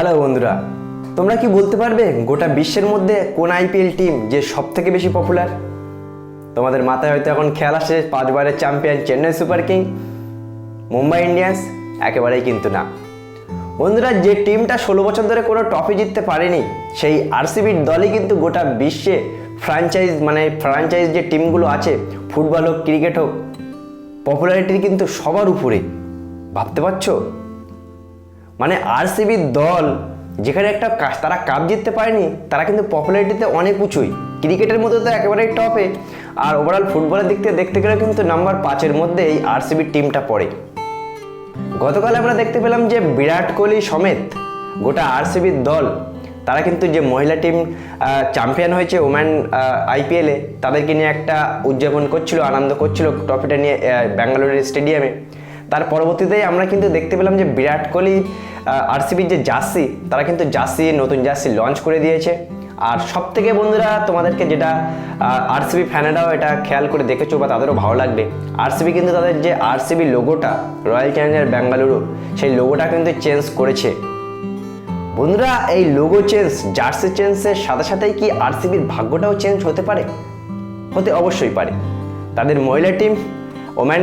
Hello বন্ধুরা, তোমরা কি বলতে পারবে গোটা বিশ্বের মধ্যে কোন আইপিএল টিম যে সব থেকে বেশি পপুলার তোমাদের মাথায় হয়তো এখন খেয়াল আসে পাঁচবারের champion Chennai Super King, Mumbai Indians, একেবারেই কিন্তু না। বন্ধুরা, যে টিমটা ষোলো বছর ধরে কোনো ট্রফি জিততে পারেনি, সেই আরসিবির দলই কিন্তু গোটা বিশ্বে ফ্র্যাঞ্চাইজ মানে ফ্র্যাঞ্চাইজ যে টিমগুলো আছে, ফুটবল হোক, ক্রিকেট হোক পপুলারিটির কিন্তু সবার উপরে ভাবতে পারছ? মানে আরসিবির দল যেখানে একটা তারা কাপ জিততে পারেনি, তারা কিন্তু পপুলারিটিতে অনেক উঁচুই। ক্রিকেটের মধ্যে তো একেবারেই টপে আর ওভারঅল ফুটবলের দিক থেকে দেখতে গেলে কিন্তু নাম্বার পাঁচের মধ্যে এই আরসিবির টিমটা পড়ে। গতকাল আমরা দেখতে পেলাম যে বিরাট কোহলি সমেত গোটা আরসিবির দল, তারা কিন্তু যে মহিলা টিম চ্যাম্পিয়ন হয়েছে ওম্যান আইপিএলে তাদেরকে নিয়ে একটা উদযাপন করছিল, আনন্দ করছিল ট্রফিটা নিয়ে ব্যাঙ্গালোরের স্টেডিয়ামে তার পরবর্তীতেই আমরা কিন্তু দেখতে পেলাম যে বিরাট কোহলি আরসিবির যে জার্সি, তারা কিন্তু জার্সি, নতুন জার্সি লঞ্চ করে দিয়েছে। আর সব থেকে বন্ধুরা, তোমাদেরকে যেটা আরসিবি ফ্যানেরাও এটা খেয়াল করে দেখেছ বা তাদেরও ভালো লাগবে। আরসিবি কিন্তু তাদের যে আরসিবি লোগোটা রয়্যাল চ্যালেঞ্জার বেঙ্গালুরু সেই লোগোটা কিন্তু চেঞ্জ করেছে। বন্ধুরা, এই লোগো চেঞ্জ জার্সি চেঞ্জের সাথে সাথেই কি আরসিবির ভাগ্যটাও চেঞ্জ হতে পারে? হতে অবশ্যই পারে। তাদের মহিলা টিম ওম্যান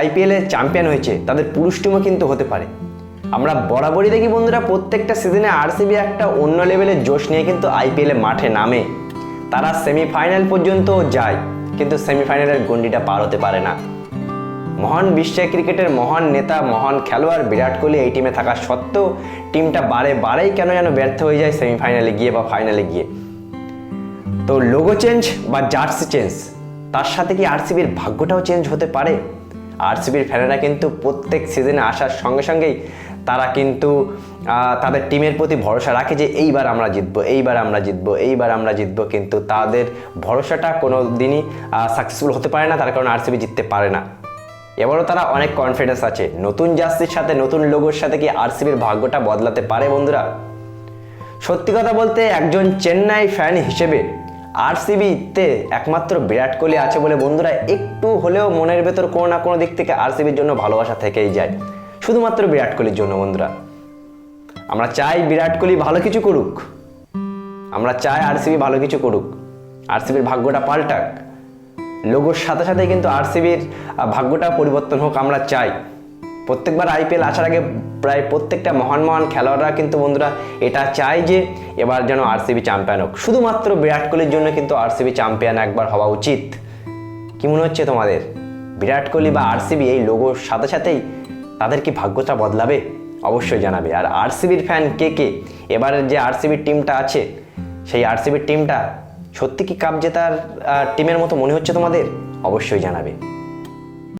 আইপিএলে চ্যাম্পিয়ন হয়েছে, তাদের পুরুষ টিমও কিন্তু হতে পারে। আমরা বরাবরই দেখি বন্ধুরা, প্রত্যেকটা সিজনে আরসিবি একটা অন্য লেভেলের জোশ নিয়ে কিন্তু আইপিএলে মাঠে নামে। তারা সেমিফাইনাল পর্যন্ত যায়, কিন্তু সেমিফাইনালের গন্ডিটা পার হতে পারে না। মহান বিশ্বে ক্রিকেটের মহান নেতা, মহান খেলোয়াড় বিরাট কোহলি এই টিমে থাকা সত্ত্বেও টিমটা বারে বারেই কেন যেন ব্যর্থ হয়ে যায় সেমিফাইনালে গিয়ে বা ফাইনালে গিয়ে। তো লোগো চেঞ্জ বা জার্সি চেঞ্জ তার সাথে কি আরসিবির ভাগ্যটাও চেঞ্জ হতে পারে? আরসিবির ফ্যানেরা কিন্তু প্রত্যেক সিজনে আসার সঙ্গে সঙ্গেই তারা কিন্তু তাদের টিমের প্রতি ভরসা রাখে যে এইবার আমরা জিতবো, এইবার আমরা জিতবো, এইবার আমরা জিতবো। কিন্তু তাদের ভরসাটা কোনো দিনই সাকসেসফুল হতে পারে না, তার কারণে আরসিবি জিততে পারে না। এবারও তারা অনেক কনফিডেন্স আছে। নতুন জার্সির সাথে, নতুন লোগোর সাথে কি আরসিবির ভাগ্যটা বদলাতে পারে বন্ধুরা? সত্যি কথা বলতে একজন চেন্নাই ফ্যান হিসেবে আরসিবিতে একমাত্র বিরাট কোহলি আছে বলে বন্ধুরা একটু হলেও মনের ভেতর কোনো না কোনো দিক থেকে আরসিবির জন্য ভালোবাসা থেকেই যায়। শুধুমাত্র বিরাট কোহলির জন্য বন্ধুরা। আমরা চাই বিরাট কোহলি ভালো কিছু করুক। আমরা চাই আরসিবি ভালো কিছু করুক। আরসিবির ভাগ্যটা পাল্টাক। লোগোর সাথে সাথে কিন্তু আরসিবির ভাগ্যটা পরিবর্তন হোক আমরা চাই। প্রত্যেকবার আইপিএল আসার আগে প্রায় প্রত্যেকটা মহান মহান খেলোয়াড়রা কিন্তু বন্ধুরা এটা চায় যে এবার যেন আরসিবি চ্যাম্পিয়ন হোক। শুধুমাত্র বিরাট কোহলির জন্য কিন্তু আরসিবি চ্যাম্পিয়ন একবার হওয়া উচিত। কি মনে হচ্ছে তোমাদের? বিরাট কোহলি বা আরসিবি এই লোগোর সাথে সাথেই তাদের কি ভাগ্যটা বদলাবে? অবশ্যই জানাবে। আর আরসিবির ফ্যান কে কে? এবারের যে আরসিবির টিমটা আছে, সেই আরসিবির টিমটা সত্যি কি কাপ জেতার টিমের মতো মনে হচ্ছে তোমাদের? অবশ্যই জানাবে।